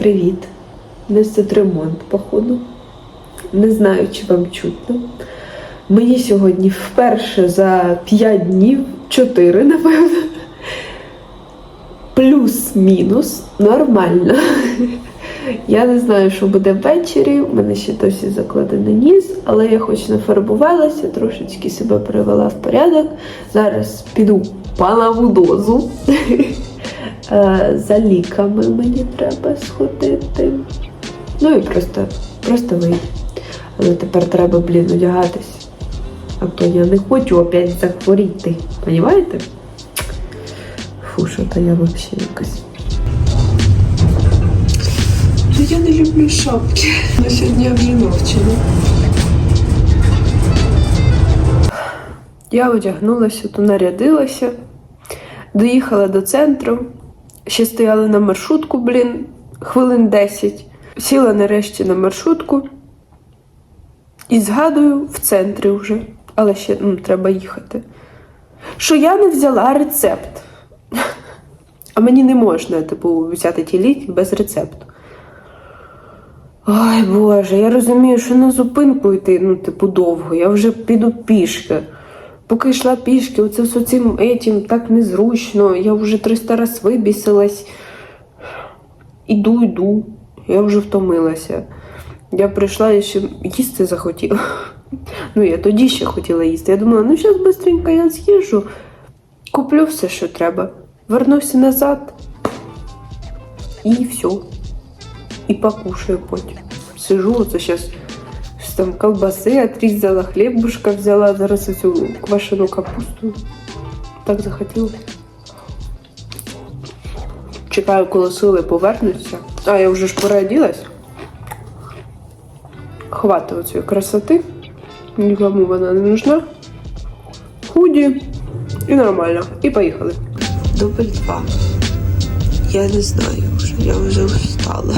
Привіт! Тут ремонт, походу. Не знаю, чи вам чутно. Мені сьогодні вперше за 5 днів, 4, напевно. Плюс-мінус нормально. Я не знаю, що буде ввечері. У мене ще досі закладений ніс, але я хоч нафарбувалася, трошечки себе привела в порядок. Зараз піду нову дозу. Е, За ліками мені треба сходити. Ну і просто, просто вийти. Але тепер треба, блін, одягатись. А то я не хочу опять захворіти. Понімаєте? Фу, що то я взагалі якась. Ну, Я не люблю шапки. На сьогодні я вже навчена. Я одягнулася, то нарядилася, доїхала до центру, ще стояла на маршрутку, блін, хвилин 10. Сіла нарешті на маршрутку і згадую в центрі вже, але ще ну, треба їхати. Що я не взяла рецепт. А мені не можна, типу, взяти ті ліки без рецепту. Ой Боже, я розумію, що на зупинку йти, ну, типу, довго. Я вже піду пішки. Поки йшла пішки, оце з цим етім так незручно. Я вже 300 раз вибісилась. Іду, йду. Я вже втомилася. Я прийшла і ще їсти захотіла. Ну, я тоді ще хотіла їсти. Я думала, ну зараз швидко я з'їжджу, куплю все, що треба. Вернуся назад. І все. І покушаю потім. Сижу, оце зараз там колбаси отрізала, хлібушка взяла, зараз цю квашену капусту. Так захотілося. Чекаю, коли сили повернуться. А, я вже ж переоділась. Хватить оцієї красоти. Нікому вона не нужна. Худі. І нормально. І поїхали. Дубль два. Я не знаю вже, я вже устала.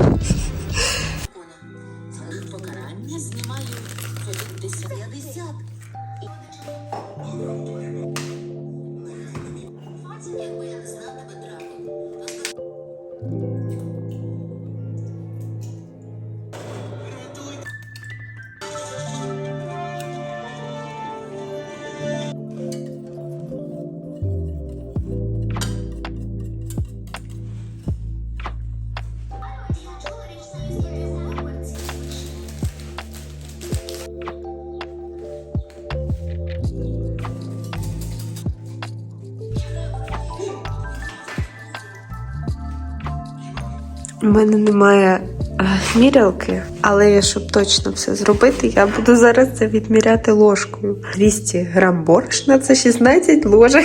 У мене немає е, мірялки, але я, щоб точно все зробити, я буду зараз це відміряти ложкою. 200 грам борошна це 16 ложок.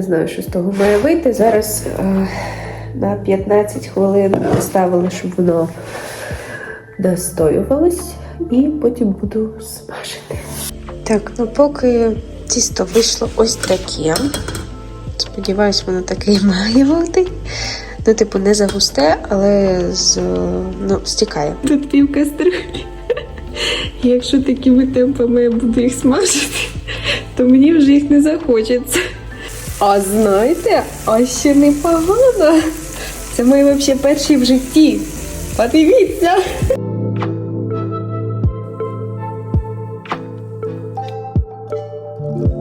Не знаю, що з того має вийти. Зараз е, на 15 хвилин поставили, щоб воно настоювалось, і потім буду смажити. Так, ну поки тісто вийшло ось таке. Сподіваюсь, воно таке і має бути. Ну, типу, не загусте, але з, ну, стікає. Тут пів кастрюлі. Якщо такими темпами я буду їх смажити, то мені вже їх не захочеться. А знаєте, а ще непогано. Це мої взагалі перші в житті. Подивіться!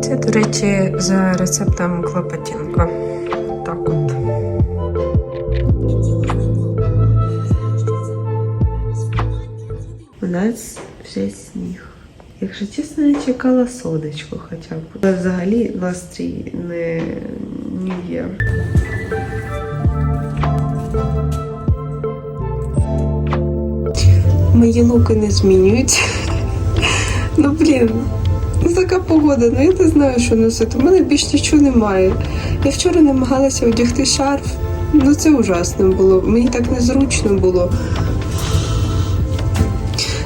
Це, до речі, за рецептом Клопотенко. Так от. У нас вже сніг. Якщо чесно, я чекала содочку хоча б. Але взагалі настрій не, не є. Мої луки не змінюються. Ну блін, Ну, така погода, ну я не знаю, що носити. У мене більш нічого немає. Я вчора намагалася одягти шарф. Ну це ужасно було. Мені так незручно було.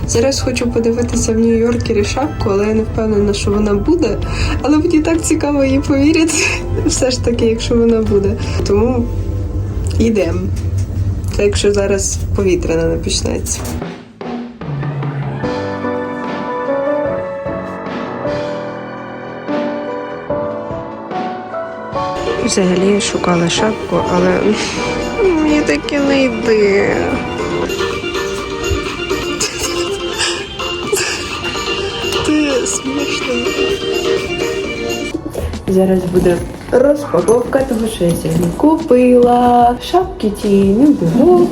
Зараз хочу подивитися в Нью-Йоркері шапку, але я не впевнена, що вона буде. Але мені так цікаво її повірити, все ж таки, якщо вона буде. Тому йдемо. Це якщо зараз повітряна не почнеться. Взагалі шукала шапку, але мені таки не йде. Ти смішний. Зараз буде розпаковка того, що я сьогодні купила. Шапки тієї не було.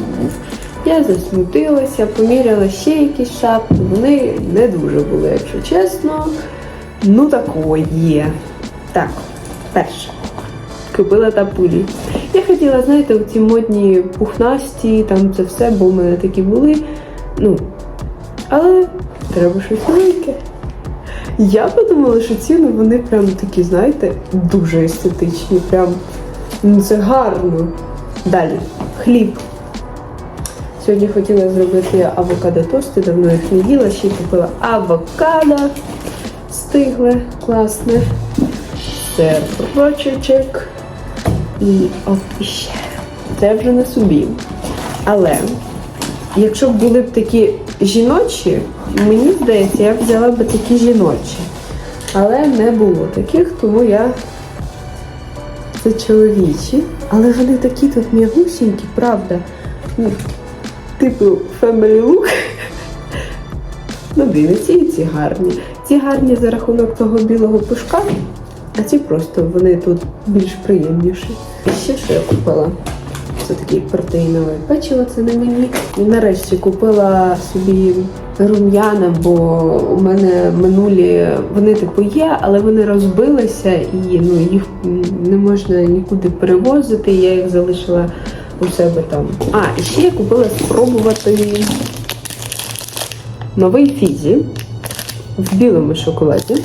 Я засмутилася, поміряла ще якісь шапки. Вони не дуже були, якщо чесно. Ну такої. Так, перше. Купила тапулі. Я хотіла, знаєте, оці модні пухнасті, там це все, бо в мене такі були. Ну, але треба щось новеньке. Я подумала, що ціни вони прям такі, знаєте, дуже естетичні. Прям ну, це гарно. Далі. Хліб. Сьогодні хотіла зробити авокадо тости, давно їх не їла, ще й купила авокадо. Стигле, класне. Сирочечок. І от іще. Це вже на собі. Але якщо б були б такі жіночі, мені здається, я б взяла б такі жіночі. Але не було таких, тому я це чоловічі. Але вони такі тут м'ягусінькі, правда. Ну, типу family look. Ну, дивіться, і ці гарні. Ці гарні за рахунок того білого пушка, а ці просто вони тут більш приємніші. І ще що я купила? Це такий протеїновий печиво, це не мені. І нарешті купила собі рум'яна, бо у мене минулі вони типу є, але вони розбилися і ну, їх не можна нікуди перевозити. Я їх залишила у себе там. А, і ще я купила спробувати новий фізі в білому шоколаді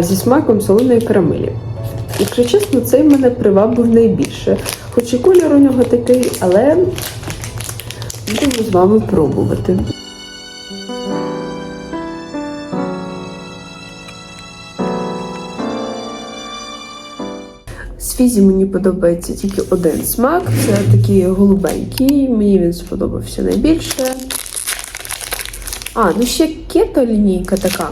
зі смаком солоної карамелі. Якщо чесно, цей мене привабив найбільше. Хоч і колір у нього такий, але будемо з вами пробувати. З фізі мені подобається тільки один смак. Це такий голубенький. Мені він сподобався найбільше. А, ну ще кето лінійка. Така.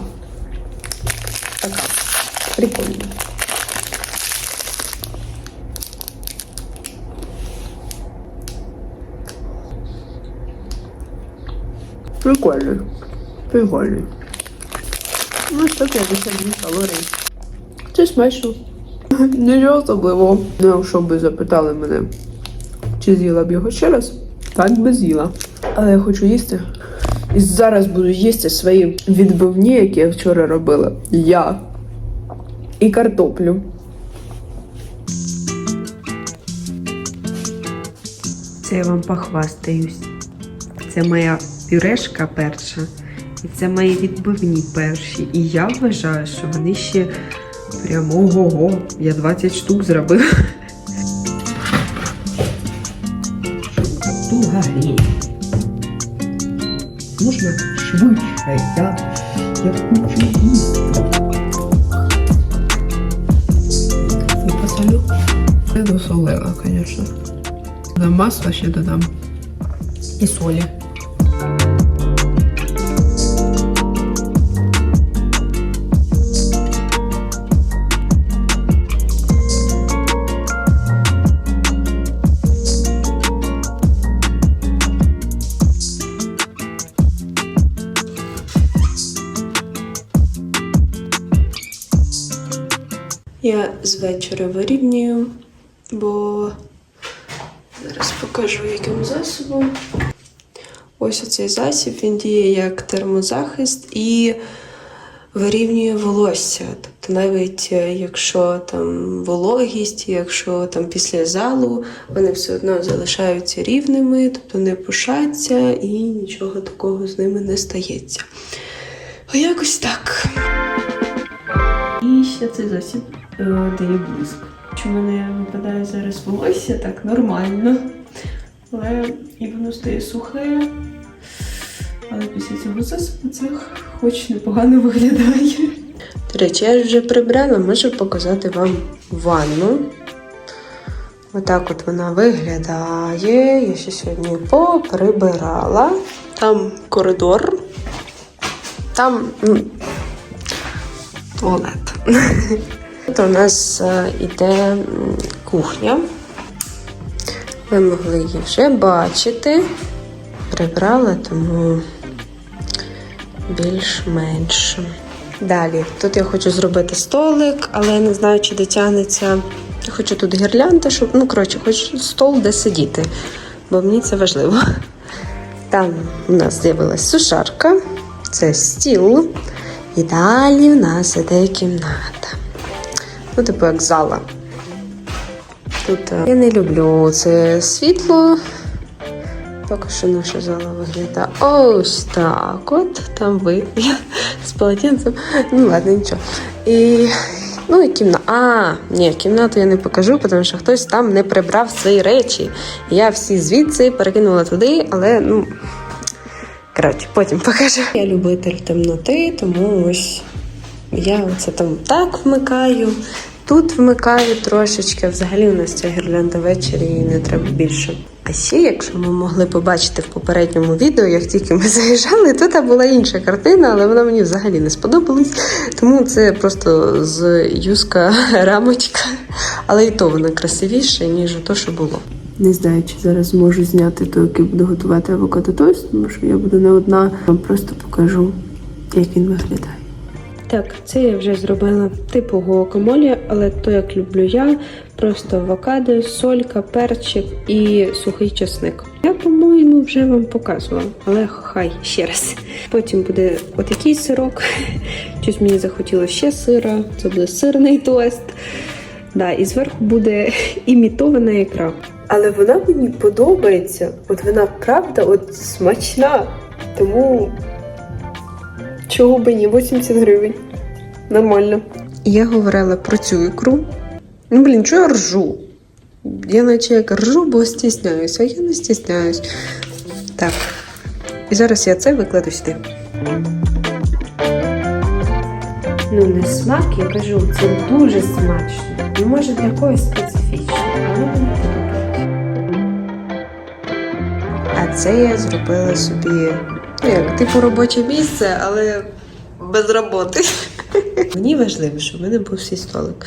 Прикольно. Прикольно. Ну, 152 калорії. Це смачно. Нічого особливого. Ну, якщо би запитали мене, чи з'їла б його ще раз, так би з'їла. Але я хочу їсти. І зараз буду їсти свої відбивні, які я вчора робила. Я. І картоплю. Це я вам похвастаюсь. Це моя пюрешка перша. І це мої відбивні перші. І я вважаю, що вони ще прям ого-го. Я 20 штук зробила. Тугарі. Можна швидше, я, я хочу їсти. Я посолю. Я досолила, звісно. На масло ще додам. І солі. Я з вечора вирівнюю, бо зараз покажу яким засобом. Ось оцей засіб, він діє як термозахист і вирівнює волосся. Тобто навіть е, якщо там вологість, якщо там після залу, вони все одно залишаються рівними, тобто не пушаться і нічого такого з ними не стається. А якось так. І ще цей засіб дає блиск. Що в мене випадає зараз волосся так нормально. Але і воно стає сухе. Але після цього засобу це хоч непогано виглядає. До речі, я вже прибрала, можу показати вам ванну. Отак от вона виглядає. Я ще сьогодні поприбирала. Там коридор. Там туалет. Тут у нас е, іде кухня. Ви могли її вже бачити. Прибрала, тому більш-менш. Далі, тут я хочу зробити столик, але я не знаю, чи дотягнеться. Я хочу тут гірлянди, щоб. Ну, коротше, хочу стол, де сидіти, бо мені це важливо. Там у нас з'явилась сушарка, це стіл. І далі в нас іде кімната. Ну, типу, як зала. Тут е, я не люблю це світло. Поки що наша зала виглядає ось так. От там ви з полотенцем. Ну ладно, нічого. І, ну і кімната. А, ні, кімнату я не покажу, тому що хтось там не прибрав свої речі. Я всі звідси перекинула туди, але ну. Коротше, потім покажу. Я любитель темноти, тому ось я оце там так вмикаю, тут вмикаю трошечки. Взагалі у нас ця гірлянда ввечері і не треба більше. А ще, якщо ми могли побачити в попередньому відео, як тільки ми заїжджали, тут була інша картина, але вона мені взагалі не сподобалась. Тому це просто з юска рамочка. Але і то вона красивіша, ніж то, що було. Не знаю, чи зараз зможу зняти той, який буду готувати авокадо тост, тому що я буду не одна. Вам просто покажу, як він виглядає. Так, це я вже зробила типу гуакамолі, але то як люблю я, просто авокадо, солька, перчик і сухий чесник. Я, по-моєму, вже вам показувала, але хай ще раз. Потім буде отакий сирок. Щось мені захотілося ще сира. Це буде сирний тост. Да, і зверху буде імітована ікра. Але вона мені подобається. От вона правда от смачна. Тому чого би ні, 80 гривень. Нормально. Я говорила про цю ікру. Ну, блін, чого я ржу? Я наче як ржу, бо стісняюся, а я не стісняюсь. Так. І зараз я це викладу сюди. Ну, не смак, я кажу, це дуже смачно. Ну, може, для когось специфічно, але мені подобається. А це я зробила собі, як, типу робоче місце, але без роботи. Мені важливо, щоб в мене був свій столик.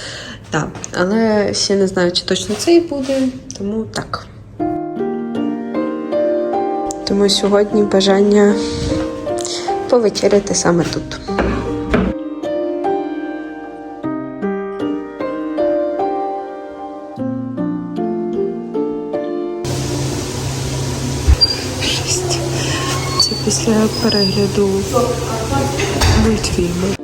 Так, але ще не знаю, чи точно це і буде, тому так. Тому сьогодні бажання повечеряти саме тут. Перегляду мультфільму.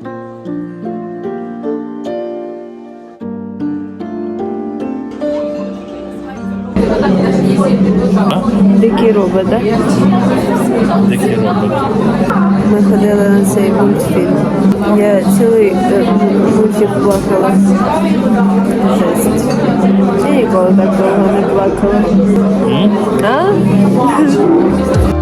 Дикий робот, так? Дикий робот. Ми ходили на цей мультфільм. Я цілий е, мультик плакала. Жесть. Я ніколи так довго не плакала. А?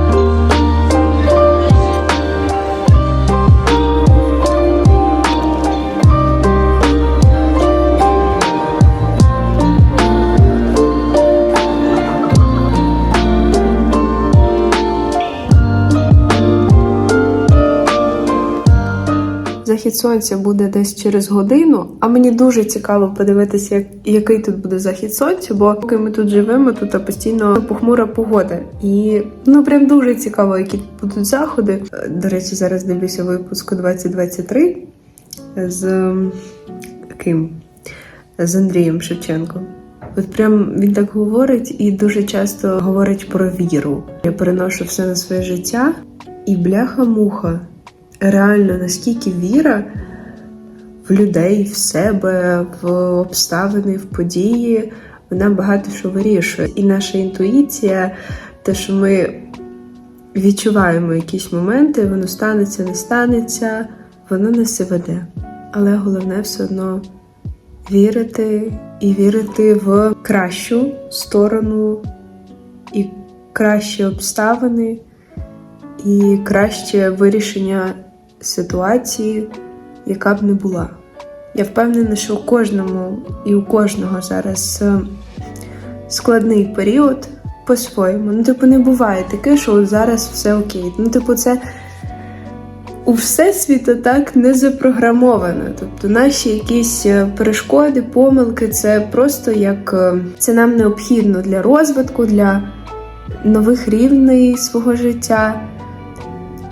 Захід сонця буде десь через годину, а мені дуже цікаво подивитися, як, який тут буде захід сонця, бо поки ми тут живемо, тут постійно похмура погода. І ну прям дуже цікаво, які будуть заходи. Е, До речі, зараз дивлюся випуску 2023 з ким? З Андрієм Шевченком. От прям він так говорить і дуже часто говорить про віру. Я переношу все на своє життя, і бляха-муха реально наскільки віра в людей, в себе, в обставини, в події, вона багато що вирішує. І наша інтуїція, те, що ми відчуваємо якісь моменти, воно станеться, не станеться, воно нас і веде. Але головне все одно вірити і вірити в кращу сторону і кращі обставини і краще вирішення ситуації, яка б не була. Я впевнена, що у кожному і у кожного зараз е, складний період по-своєму. Ну, типу, не буває таке, що зараз все окей. Ну, типу, це у всесвіта так не запрограмовано. Тобто наші якісь е, перешкоди, помилки це просто як е, це нам необхідно для розвитку, для нових рівней свого життя.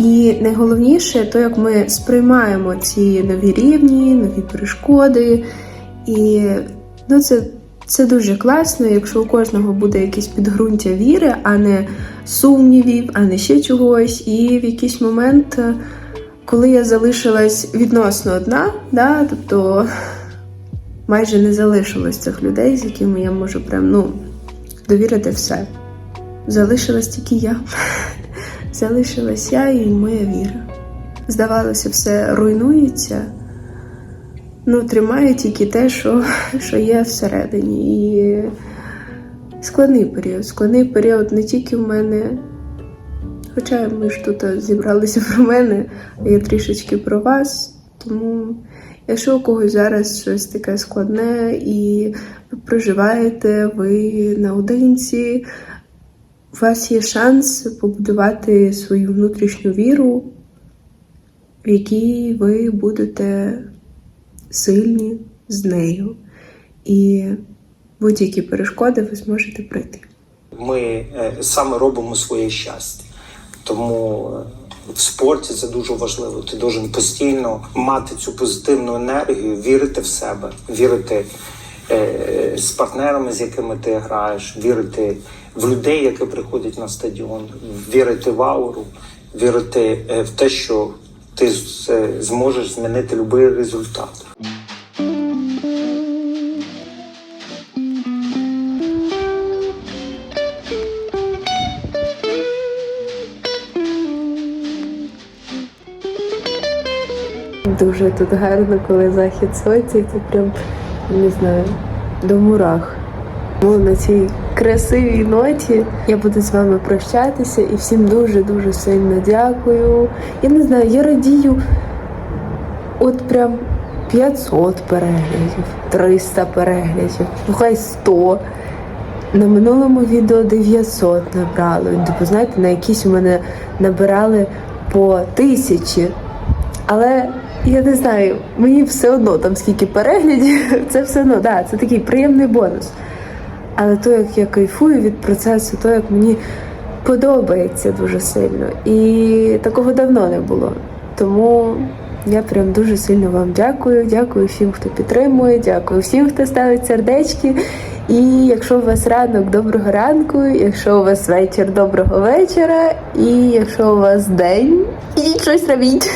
І найголовніше, то як ми сприймаємо ці нові рівні, нові перешкоди. І ну, це, це дуже класно, якщо у кожного буде якесь підґрунтя віри, а не сумнівів, а не ще чогось. І в якийсь момент, е, коли я залишилась відносно одна, да, тобто майже не залишилось цих людей, з якими я можу прям ну, довірити все. Залишилась тільки я. Залишилась я і моя віра. Здавалося, все руйнується. Ну, тримає тільки те, що, що є всередині. І складний період. Складний період не тільки в мене. Хоча ми ж тут зібралися про мене, а я трішечки про вас. Тому, якщо у когось зараз щось таке складне і ви проживаєте, ви наодинці, у вас є шанс побудувати свою внутрішню віру, в якій ви будете сильні з нею. І будь-які перешкоди ви зможете пройти. Ми е, саме робимо своє щастя. Тому е, в спорті це дуже важливо. Ти должен постійно мати цю позитивну енергію, вірити в себе, вірити е, з партнерами, з якими ти граєш, вірити в людей, які приходять на стадіон, вірити в ауру, вірити е, в те, що ти е, зможеш змінити будь-який результат. Дуже тут гарно, коли захід сонця, і це прям не знаю, до мурах. Ну, на цій красивій ноті я буду з вами прощатися і всім дуже дуже сильно дякую. Я не знаю, я радію от прям 500 переглядів, 300 переглядів, ну хай 100. На минулому відео 900 набрало. Типу, знаєте, на якісь у мене набирали по тисячі. Але я не знаю, мені все одно там скільки переглядів, це все одно, да, це такий приємний бонус. Але то, як я кайфую від процесу, то як мені подобається дуже сильно. І такого давно не було. Тому я прям дуже сильно вам дякую. Дякую всім, хто підтримує, дякую всім, хто ставить сердечки. І якщо у вас ранок, доброго ранку, якщо у вас вечір, доброго вечора, і якщо у вас день, ідіть щось робіть.